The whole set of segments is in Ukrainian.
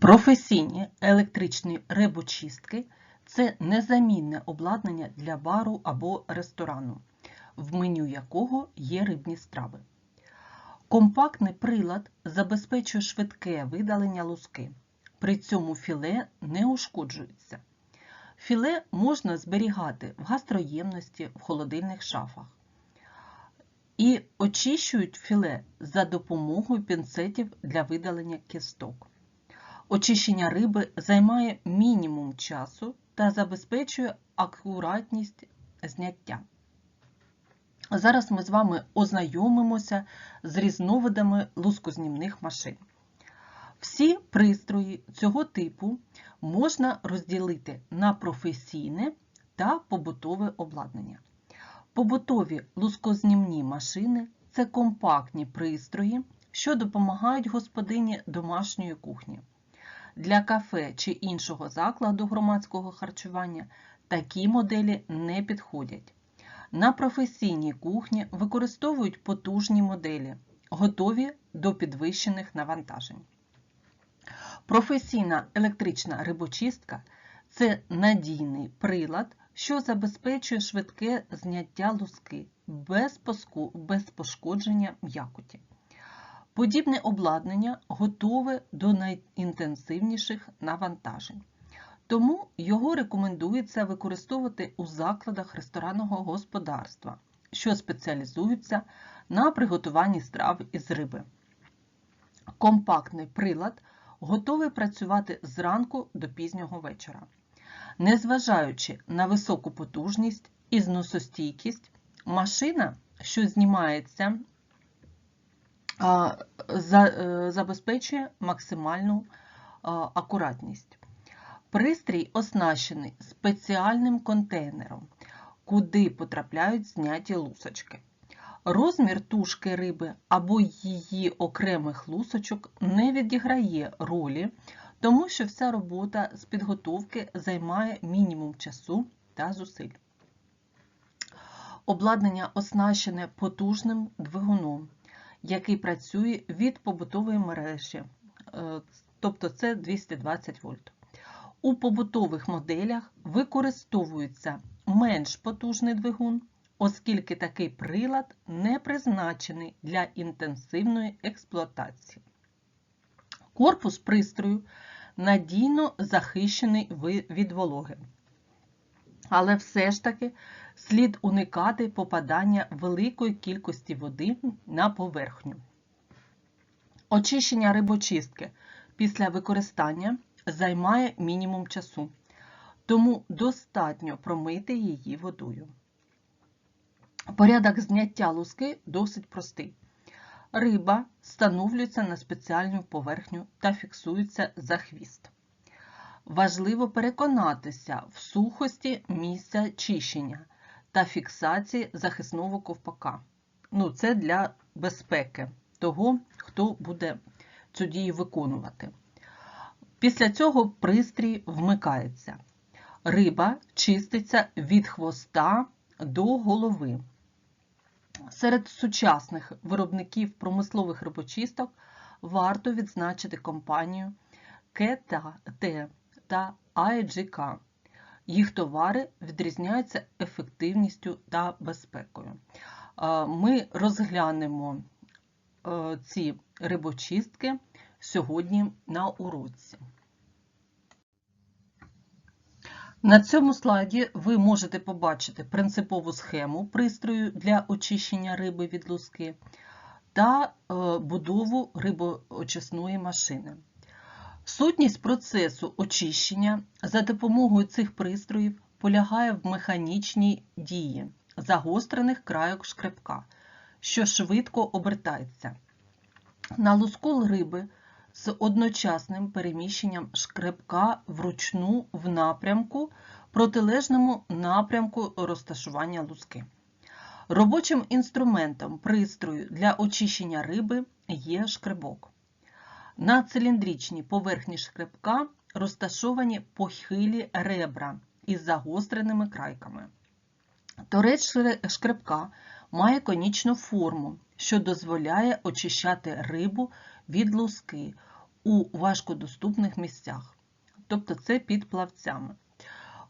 Професійні електричні рибочистки це незамінне обладнання для бару або ресторану, в меню якого є рибні страви. Компактний прилад забезпечує швидке видалення луски. При цьому філе не ушкоджується. Філе можна зберігати в гастроємності, в холодильних шафах. І очищують філе за допомогою пінцетів для видалення кісток. Очищення риби займає мінімум часу та забезпечує акуратність зняття. Зараз ми з вами ознайомимося з різновидами лускознімних машин. Всі пристрої цього типу можна розділити на професійне та побутове обладнання. Побутові лускознімні машини це компактні пристрої, що допомагають господині домашньої кухні. Для кафе чи іншого закладу громадського харчування такі моделі не підходять. На професійній кухні використовують потужні моделі, готові до підвищених навантажень. Професійна електрична рибочистка це надійний прилад, що забезпечує швидке зняття луски без, пошкодження м'якоті. Подібне обладнання готове до найінтенсивніших навантажень. Тому його рекомендується використовувати у закладах ресторанного господарства, що спеціалізуються на приготуванні страв із риби. Компактний прилад готовий працювати зранку до пізнього вечора. Незважаючи на високу потужність і зносостійкість, машина, що знімається, забезпечує максимальну акуратність. Пристрій оснащений спеціальним контейнером, куди потрапляють зняті лусочки. Розмір тушки риби або її окремих лусочок не відіграє ролі, тому що вся робота з підготовки займає мінімум часу та зусиль. Обладнання оснащене потужним двигуном, який працює від побутової мережі, е, тобто це 220 вольт. У побутових моделях використовується менш потужний двигун, оскільки такий прилад не призначений для інтенсивної експлуатації. Корпус пристрою надійно захищений від вологи. Але все ж таки слід уникати попадання великої кількості води на поверхню. Очищення рибочистки після використання займає мінімум часу, тому достатньо промити її водою. Порядок зняття луски досить простий. Риба встановлюється на спеціальну поверхню та фіксується за хвіст. Важливо переконатися в сухості місця чищення та фіксації захисного ковпака. Ну, Це для безпеки того, хто буде цю дію виконувати. Після цього пристрій вмикається. Риба чиститься від хвоста до голови. Серед сучасних виробників промислових рибочисток варто відзначити компанію КТ та IGK. Їх товари відрізняються ефективністю та безпекою. Ми розглянемо е, ці рибочистки сьогодні на уроці. На цьому слайді ви можете побачити принципову схему пристрою для очищення риби від луски та е, будову рибоочисної машини. Сутність процесу очищення за допомогою цих пристроїв полягає в механічній дії загострених крайок шкребка, що швидко обертається. На луску риби з одночасним переміщенням шкребка вручну в напрямку, протилежному напрямку розташування луски. Робочим інструментом пристрою для очищення риби є шкребок. На циліндричній поверхні шкребка розташовані похилі ребра із загостреними крайками. Торець шкребка має конічну форму, що дозволяє очищати рибу від луски у важкодоступних місцях, тобто це під плавцями.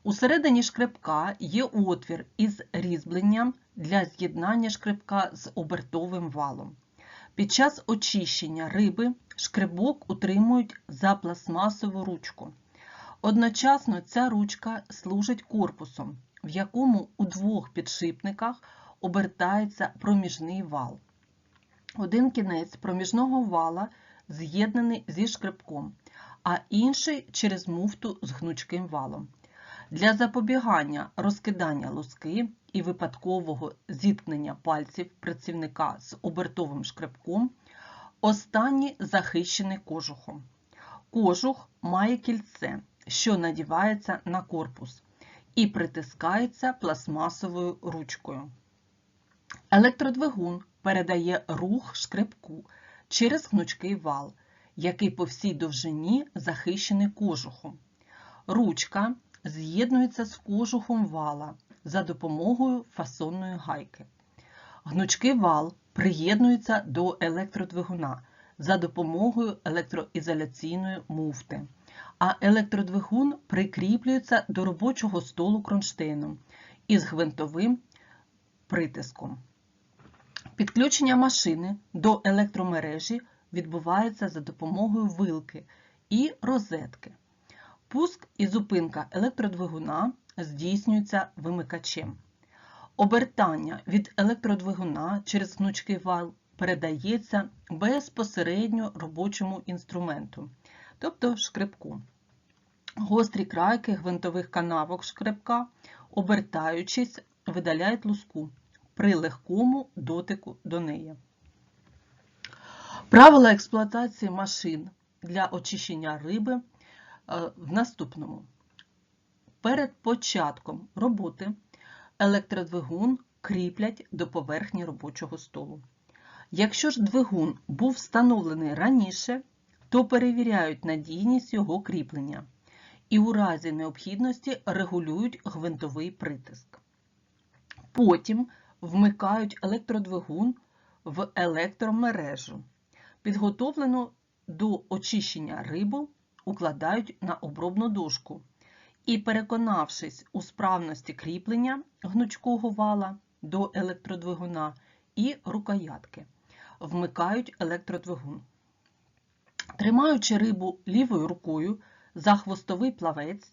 Усередині шкребка є отвір із різьбленням для з'єднання шкребка з обертовим валом. Під час очищення риби шкребок утримують за пластмасову ручку. Одночасно ця ручка служить корпусом, в якому у двох підшипниках обертається проміжний вал. Один кінець проміжного вала з'єднаний зі шкребком, а інший через муфту з гнучким валом. Для запобігання розкидання луски і випадкового зіткнення пальців працівника з обертовим шкребком останній захищений кожухом. Кожух має кільце, що надівається на корпус і притискається пластмасовою ручкою. Електродвигун передає рух шкребку через гнучкий вал, який по всій довжині захищений кожухом. Ручка з'єднується з кожухом вала за допомогою фасонної гайки. Гнучкий вал приєднується до електродвигуна за допомогою електроізоляційної муфти, а електродвигун прикріплюється до робочого столу кронштейном із гвинтовим притиском. Підключення машини до електромережі відбувається за допомогою вилки і розетки. Пуск і зупинка електродвигуна здійснюється вимикачем. Обертання від електродвигуна через гнучкий вал передається безпосередньо робочому інструменту, тобто шкребку. Гострі крайки гвинтових канавок шкребка, обертаючись, видаляють луску при легкому дотику до неї. Правила експлуатації машин для очищення риби е, в наступному. Перед початком роботи електродвигун кріплять до поверхні робочого столу. Якщо ж двигун був встановлений раніше, то перевіряють надійність його кріплення і у разі необхідності регулюють гвинтовий притиск. Потім вмикають електродвигун в електромережу. Підготовлену до очищення рибу укладають на обробну дошку і, переконавшись у справності кріплення гнучкого вала до електродвигуна і рукоятки, вмикають електродвигун. Тримаючи рибу лівою рукою за хвостовий плавець,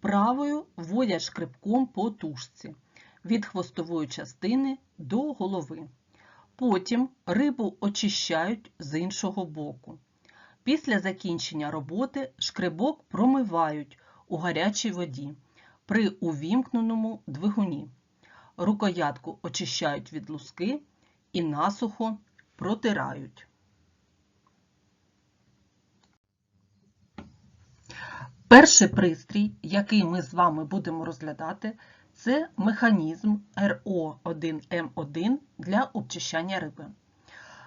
правою вводять шкребком по тушці від хвостової частини до голови. Потім рибу очищають з іншого боку. Після закінчення роботи шкребок промивають у гарячій воді при увімкненому двигуні. Рукоятку очищають від луски і насухо протирають. Перший пристрій, який ми з вами будемо розглядати, це механізм РО1М1 для обчищання риби.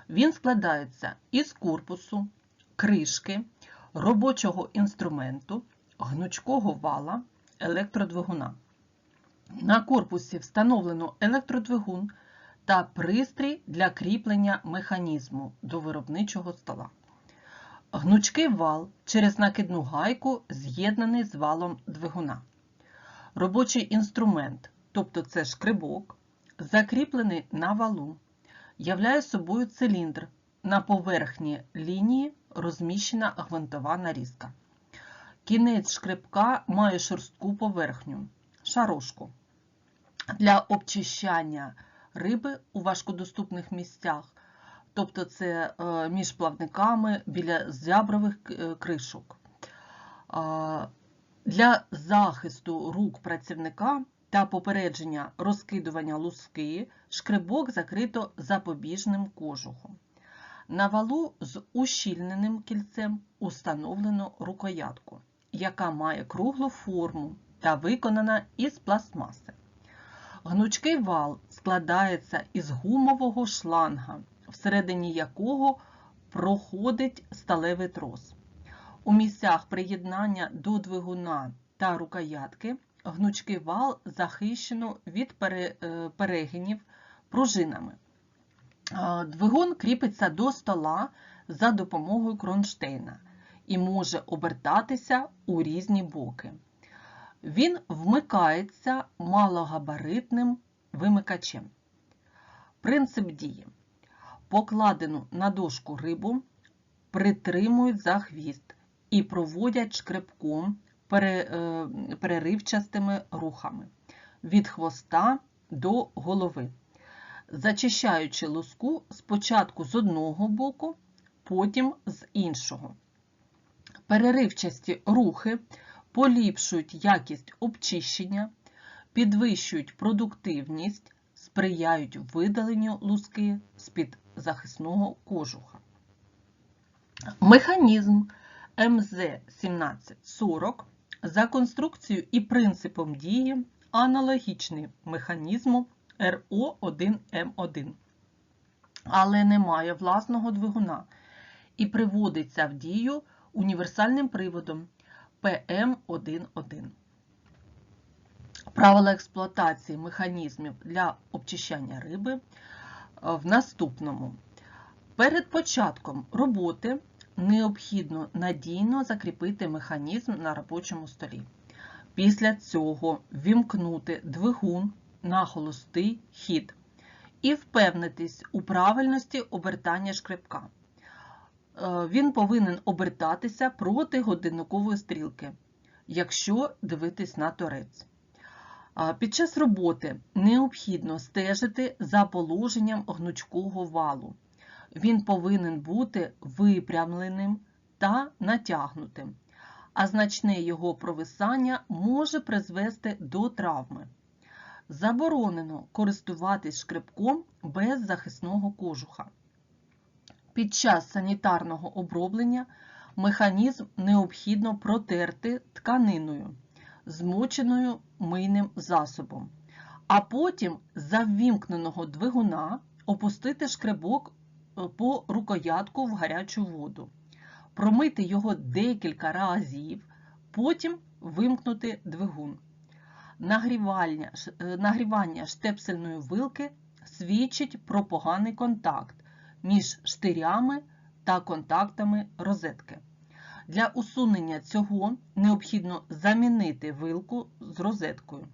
Він складається із корпусу, кришки, робочого інструменту, гнучкого вала, електродвигуна. На корпусі встановлено електродвигун та пристрій для кріплення механізму до виробничого стола. Гнучкий вал через накидну гайку з'єднаний з валом двигуна. Робочий інструмент, тобто це шкребок, закріплений на валу, являє собою циліндр. На поверхні лінії розміщена гвинтова нарізка. Кінець шкребка має шорстку поверхню, шарошку. Для обчищання риби у важкодоступних місцях, тобто це е, між плавниками біля зябрових е, кришок. Для захисту рук працівника та попередження розкидування луски шкребок закрито запобіжним кожухом. На валу з ущільненим кільцем установлено рукоятку, яка має круглу форму та виконана із пластмаси. Гнучкий вал складається із гумового шланга, всередині якого проходить сталевий трос. У місцях приєднання до двигуна та рукоятки гнучкий вал захищено від е, перегинів пружинами. Двигун кріпиться до стола за допомогою кронштейна і може обертатися у різні боки. Він вмикається малогабаритним вимикачем. Принцип дії. Покладену на дошку рибу притримують за хвіст і проводять шкребком е, переривчастими рухами від хвоста до голови, зачищаючи луску спочатку з одного боку, потім з іншого. Переривчасті рухи поліпшують якість обчищення, підвищують продуктивність, сприяють видаленню луски з-під захисного кожуха. Механізм МЗ-1740 за конструкцією і принципом дії аналогічний механізму РО1М1, але не має власного двигуна і приводиться в дію універсальним приводом ПМ11. Правила експлуатації механізмів для обчищання риби е, в наступному. Перед початком роботи необхідно надійно закріпити механізм на робочому столі. Після цього вімкнути двигун на холостий хід і впевнитись у правильності обертання шкребка. Е, він повинен обертатися проти годинникової стрілки, якщо дивитись на торець. Під час роботи необхідно стежити за положенням гнучкого валу. Він повинен бути випрямленим та натягнутим, а значне його провисання може призвести до травми. Заборонено користуватись шкребком без захисного кожуха. Під час санітарного оброблення механізм необхідно протерти тканиною, змоченою мийним засобом, а потім за ввімкненого двигуна опустити шкребок е, по рукоятку в гарячу воду, промити його декілька разів, потім вимкнути двигун. Нагрівання, е, нагрівання штепсельної вилки свідчить про поганий контакт між штирями та контактами розетки. Для усунення цього необхідно замінити вилку з розеткою.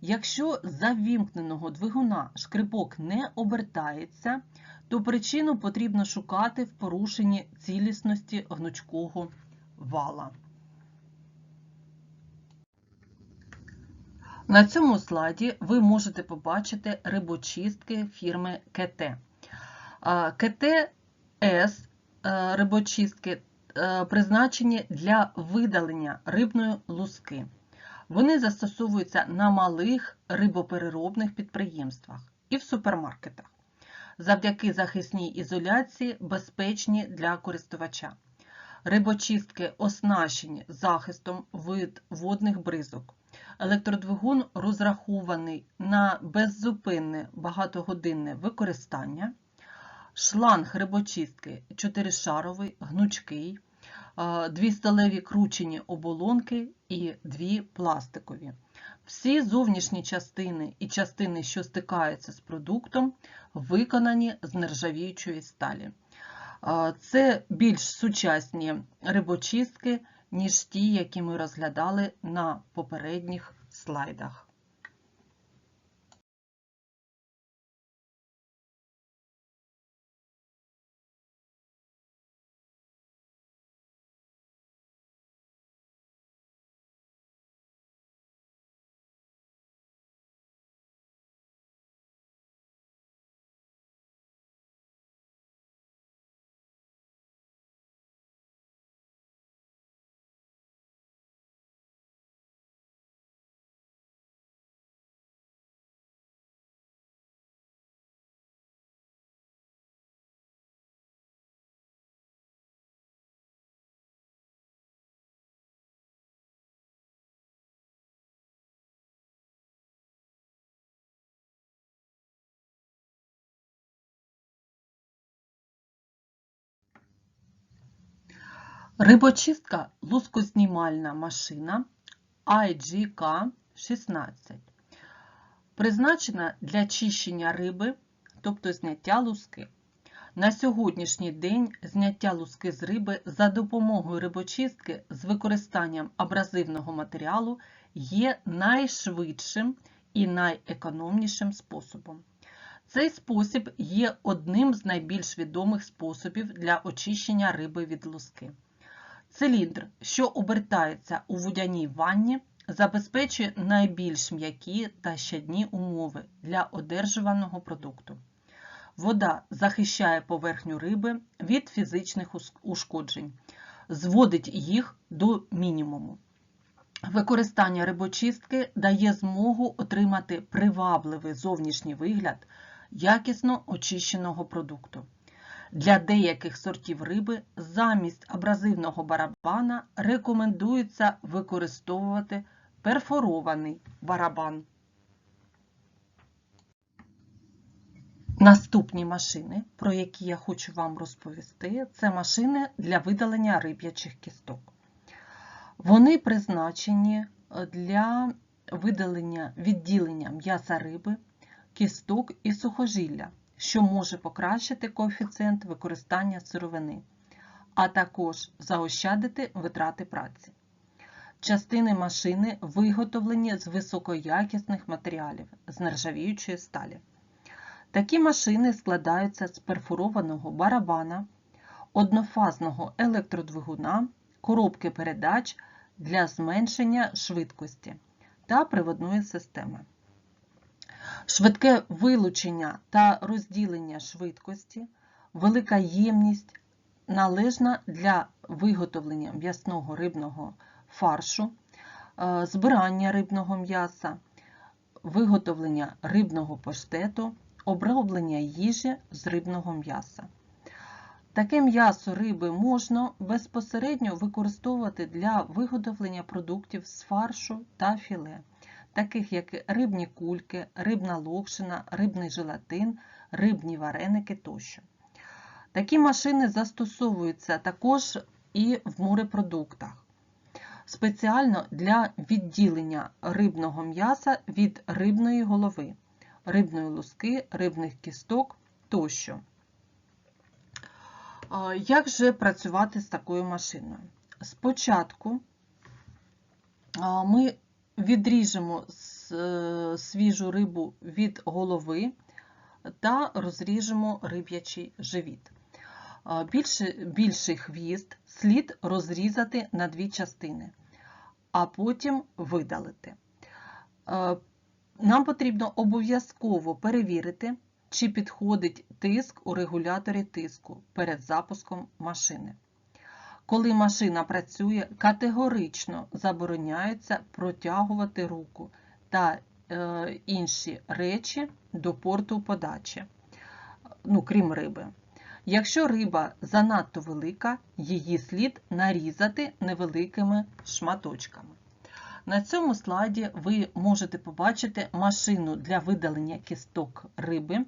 Якщо за вімкненого двигуна шкрипок не обертається, то причину потрібно шукати в порушенні цілісності гнучкого вала. На цьому слайді ви можете побачити рибочистки фірми КТ. КТ С е, рибочистки е, призначені для видалення рибної луски. Вони застосовуються на малих рибопереробних підприємствах і в супермаркетах. Завдяки захисній ізоляції безпечні для користувача. Рибочистки оснащені захистом від водних бризок. Електродвигун розрахований на беззупинне багатогодинне використання. Шланг рибочистки 4-шаровий, гнучкий, дві сталеві кручені оболонки і дві пластикові. Всі зовнішні частини і частини, що стикаються з продуктом, виконані з нержавіючої сталі. Це більш сучасні рибочистки, ніж ті, які ми розглядали на попередніх слайдах. Рибочистка лускознімальна машина IGK-16. Призначена для чищення риби, тобто зняття луски. На сьогоднішній день зняття луски з риби за допомогою рибочистки з використанням абразивного матеріалу є найшвидшим і найекономнішим способом. Цей спосіб є одним з найбільш відомих способів для очищення риби від луски. Циліндр, що обертається у водяній ванні, забезпечує найбільш м'які та щадні умови для одержуваного продукту. Вода захищає поверхню риби від фізичних ушкоджень, зводить їх до мінімуму. Використання рибочистки дає змогу отримати привабливий зовнішній вигляд якісно очищеного продукту. Для деяких сортів риби замість абразивного барабана рекомендується використовувати перфорований барабан. Наступні машини, про які я хочу вам розповісти, це машини для видалення риб'ячих кісток. Вони призначені для видалення відділення м'яса риби, кісток і сухожилля, що може покращити коефіцієнт використання сировини, а також заощадити витрати праці. Частини машини виготовлені з високоякісних матеріалів з нержавіючої сталі. Такі машини складаються з перфорованого барабана, однофазного електродвигуна, коробки передач для зменшення швидкості та приводної системи. Швидке вилучення та розділення швидкості, велика ємність належна для виготовлення м'ясного рибного фаршу, е, збирання рибного м'яса, виготовлення рибного паштету, оброблення їжі з рибного м'яса. Таке м'ясо риби можна безпосередньо використовувати для виготовлення продуктів з фаршу та філе, таких як рибні кульки, рибна локшина, рибний желатин, рибні вареники тощо. Такі машини застосовуються також і в морепродуктах. Спеціально для відділення рибного м'яса від рибної голови, рибної луски, рибних кісток тощо. Як же працювати з такою машиною? Спочатку ми відріжемо е, свіжу рибу від голови та розріжемо риб'ячий живіт. Більший, більший хвіст слід розрізати на дві частини, а потім видалити. Нам потрібно обов'язково перевірити, чи підходить тиск у регуляторі тиску перед запуском машини. Коли машина працює, категорично забороняється протягувати руку та е, інші речі до порту подачі, ну, крім риби. Якщо риба занадто велика, її слід нарізати невеликими шматочками. На цьому слайді ви можете побачити машину для видалення кісток риби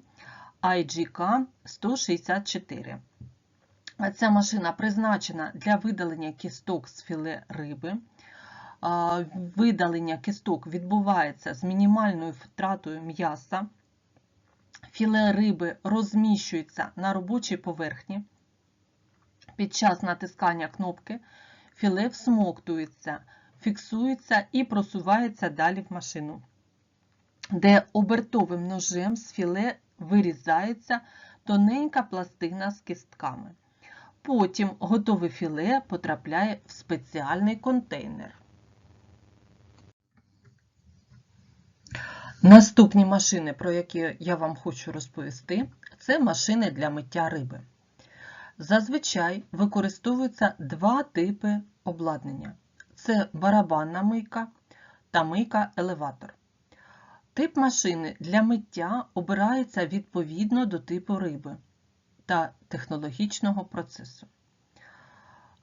IGK 164. Ця машина призначена для видалення кісток з філе риби. Видалення кісток відбувається з мінімальною втратою м'яса. Філе риби розміщується на робочій поверхні. Під час натискання кнопки філе всмоктується фіксується і просувається далі в машину, де обертовим ножем з філе вирізається тоненька пластина з кістками. Потім готове філе потрапляє в спеціальний контейнер. Наступні машини, про які я вам хочу розповісти, це машини для миття риби. Зазвичай використовуються два типи обладнання це барабанна мийка та мийка-елеватор. Тип машини для миття обирається відповідно до типу риби та технологічного процесу.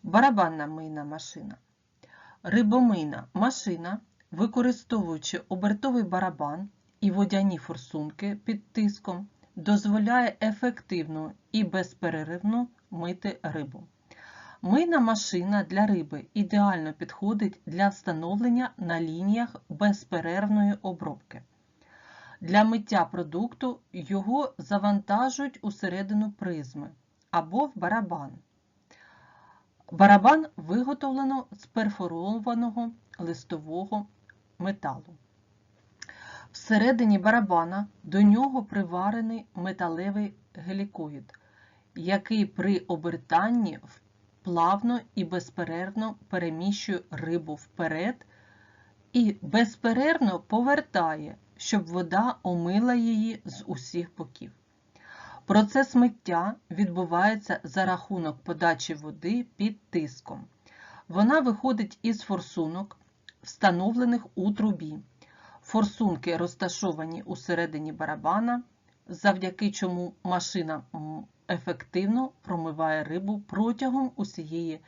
Барабанна мийна машина. Рибомийна машина, використовуючи обертовий барабан і водяні форсунки під тиском, дозволяє ефективно і безперервно мити рибу. Мийна машина для риби ідеально підходить для встановлення на лініях безперервної обробки. Для миття продукту його завантажують усередину призми або в барабан. Барабан виготовлено з перфорованого листового металу. Всередині барабана до нього приварений металевий гелікоїд, який при обертанні плавно і безперервно переміщує рибу вперед і безперервно повертає, щоб вода омила її з усіх боків. Процес миття відбувається за рахунок подачі води під тиском. Вона виходить із форсунок, встановлених у трубі. Форсунки розташовані у середині барабана, завдяки чому машина ефективно промиває рибу протягом усієї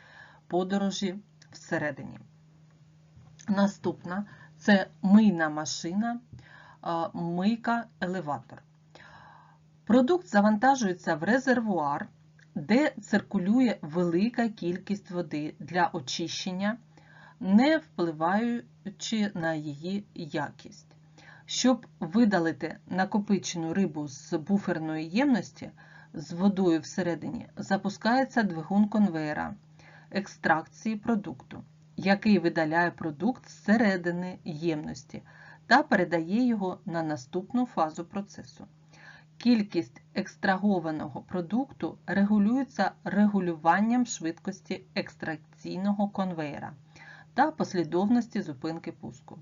подорожі всередині. Наступна це мийна машина, мийка-елеватор. Продукт завантажується в резервуар, де циркулює велика кількість води для очищення, не впливаючи на її якість. Щоб видалити накопичену рибу з буферної ємності з водою всередині, запускається двигун конвейера екстракції продукту, який видаляє продукт зсередини ємності та передає його на наступну фазу процесу. Кількість екстрагованого продукту регулюється регулюванням швидкості екстракційного конвейера та послідовності зупинки пуску.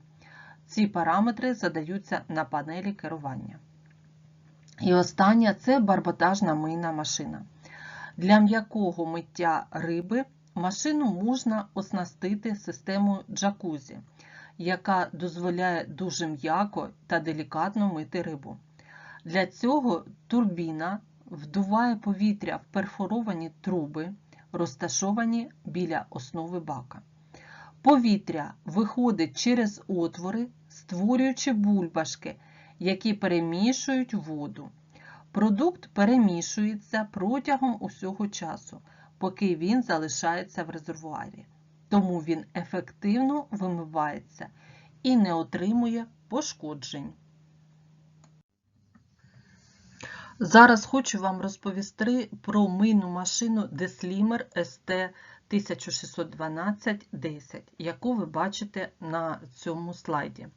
Ці параметри задаються на панелі керування. І остання це барботажна мийна машина. Для м'якого миття риби машину можна оснастити системою джакузі, яка дозволяє дуже м'яко та делікатно мити рибу. Для цього турбіна вдуває повітря в перфоровані труби, розташовані біля основи бака. Повітря виходить через отвори, створюючи бульбашки, які перемішують воду. Продукт перемішується протягом усього часу, поки він залишається в резервуарі. Тому він ефективно вимивається і не отримує пошкоджень. Зараз хочу вам розповісти про мийну машину Deslimer ST 1612-10, яку ви бачите на цьому слайді.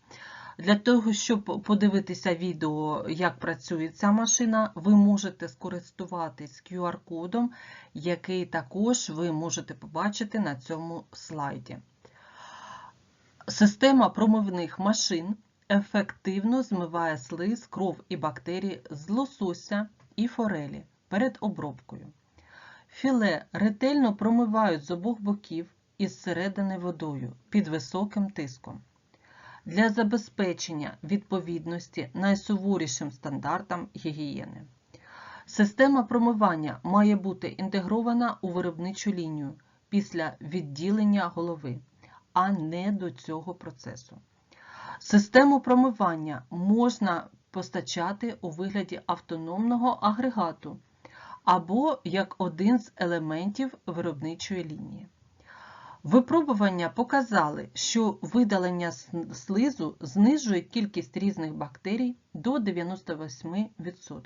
Для того, щоб подивитися відео, як працює ця машина, ви можете скористуватись QR-кодом, який також ви можете побачити на цьому слайді. Система промивних машин ефективно змиває слиз, кров і бактерії з лосося і форелі перед обробкою. Філе ретельно промивають з обох боків і зсередини водою під високим тиском. Для забезпечення відповідності найсуворішим стандартам гігієни. Система промивання має бути інтегрована у виробничу лінію після відділення голови, а не до цього процесу. Систему промивання можна постачати у вигляді автономного агрегату або як один з елементів виробничої лінії. Випробування показали, що видалення слизу знижує кількість різних бактерій до 98%.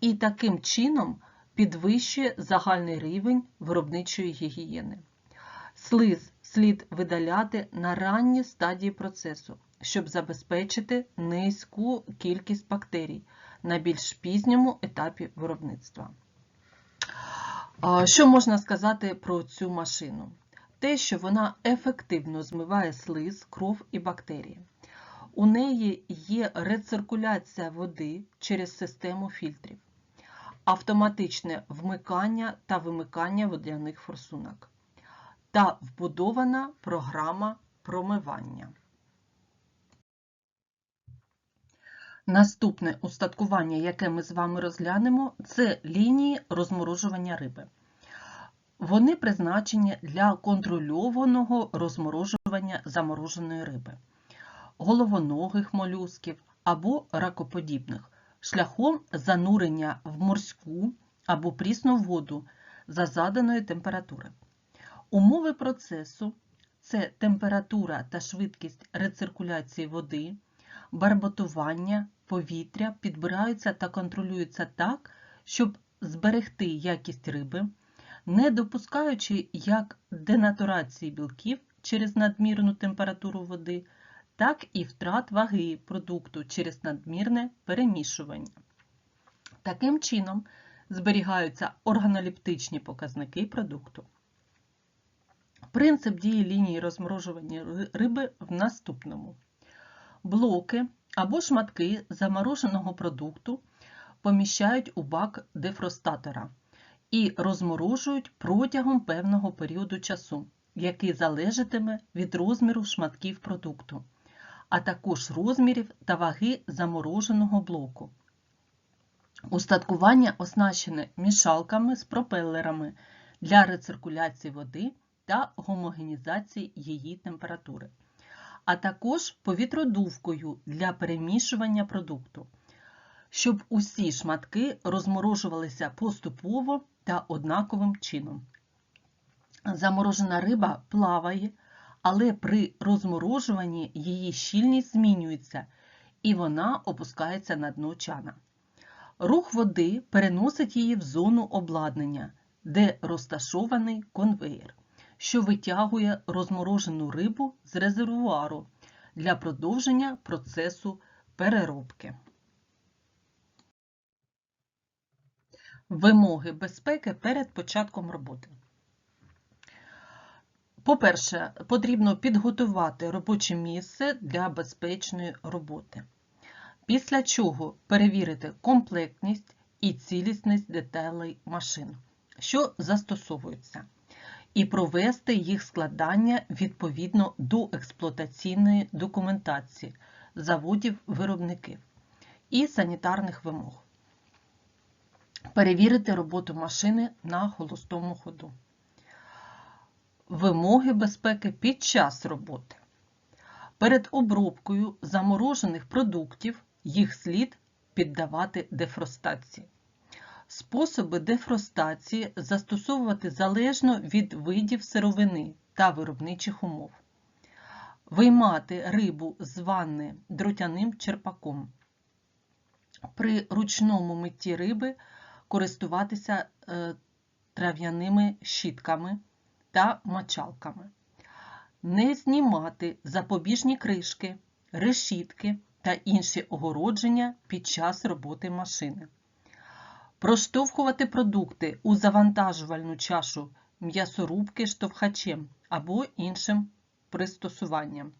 І таким чином підвищує загальний рівень виробничої гігієни. Слиз слід видаляти на ранній стадії процесу, щоб забезпечити низьку кількість бактерій на більш пізньому етапі виробництва. Що можна сказати про цю машину? Те, що вона ефективно змиває слиз, кров і бактерії. У неї є рециркуляція води через систему фільтрів, автоматичне вмикання та вимикання водяних форсунок та вбудована програма промивання. Наступне устаткування, яке ми з вами розглянемо, це лінії розморожування риби. Вони призначені для контрольованого розморожування замороженої риби, головоногих молюсків або ракоподібних, шляхом занурення в морську або прісну воду за заданої температури. Умови процесу це температура та швидкість рециркуляції води, барботування, повітря підбираються та контролюються так, щоб зберегти якість риби, не допускаючи як денатурації білків через надмірну температуру води, так і втрат ваги продукту через надмірне перемішування. Таким чином зберігаються органолептичні показники продукту. Принцип дії лінії розморожування риби в наступному. Блоки або шматки замороженого продукту поміщають у бак дефростатора і розморожують протягом певного періоду часу, який залежатиме від розміру шматків продукту, а також розмірів та ваги замороженого блоку. Устаткування оснащене мішалками з пропелерами для рециркуляції води та гомогенізації її температури, а також повітродувкою для перемішування продукту, щоб усі шматки розморожувалися поступово та однаковим чином. Заморожена риба плаває, але при розморожуванні її щільність змінюється і вона опускається на дно чана. Рух води переносить її в зону обладнання, де розташований конвеєр, що витягує розморожену рибу з резервуару для продовження процесу переробки. Вимоги безпеки перед початком роботи. По-перше, потрібно підготувати робоче місце для безпечної роботи. Після чого перевірити комплектність і цілісність деталей машин, що застосовуються, і провести їх складання відповідно до експлуатаційної документації заводів-виробників і санітарних вимог. Перевірити роботу машини на холостому ходу. Вимоги безпеки під час роботи. Перед обробкою заморожених продуктів їх слід піддавати дефростації. Способи дефростації застосовувати залежно від видів сировини та виробничих умов. Виймати рибу з ванни дротяним черпаком. При ручному митті риби користуватися е, трав'яними щітками та мочалками. Не знімати запобіжні кришки, решітки та інші огородження під час роботи машини. Проштовхувати продукти у завантажувальну чашу м'ясорубки штовхачем або іншим пристосуванням.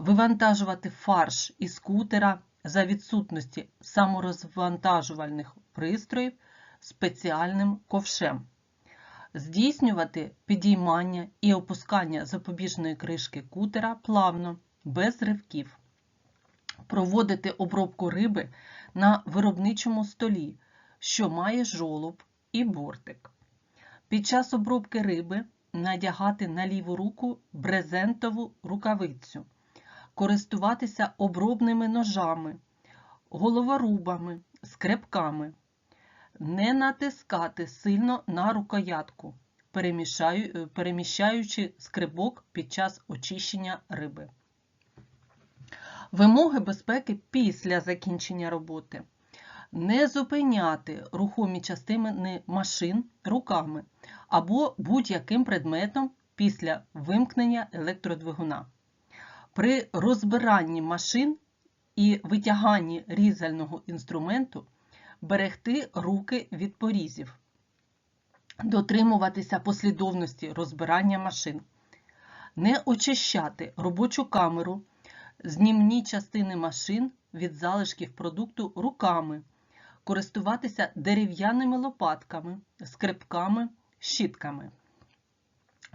Вивантажувати фарш із скутера за відсутності саморозвантажувальних пристроїв спеціальним ковшем. Здійснювати підіймання і опускання запобіжної кришки кутера плавно, без ривків. Проводити обробку риби на виробничому столі, що має жолоб і бортик. Під час обробки риби надягати на ліву руку брезентову рукавицю, користуватися обробними ножами, головорубами, скрепками, не натискати сильно на рукоятку, переміщаючи скребок під час очищення риби. Вимоги безпеки після закінчення роботи. Не зупиняти рухомі частини машин руками або будь-яким предметом після вимкнення електродвигуна. При розбиранні машин і витяганні різального інструменту берегти руки від порізів, дотримуватися послідовності розбирання машин, не очищати робочу камеру, знімні частини машин від залишків продукту руками, користуватися дерев'яними лопатками, скрипками, щітками.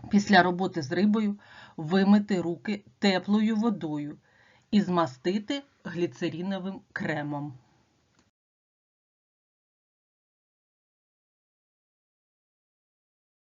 Після роботи з рибою вимити руки теплою водою і змастити гліцеріновим кремом.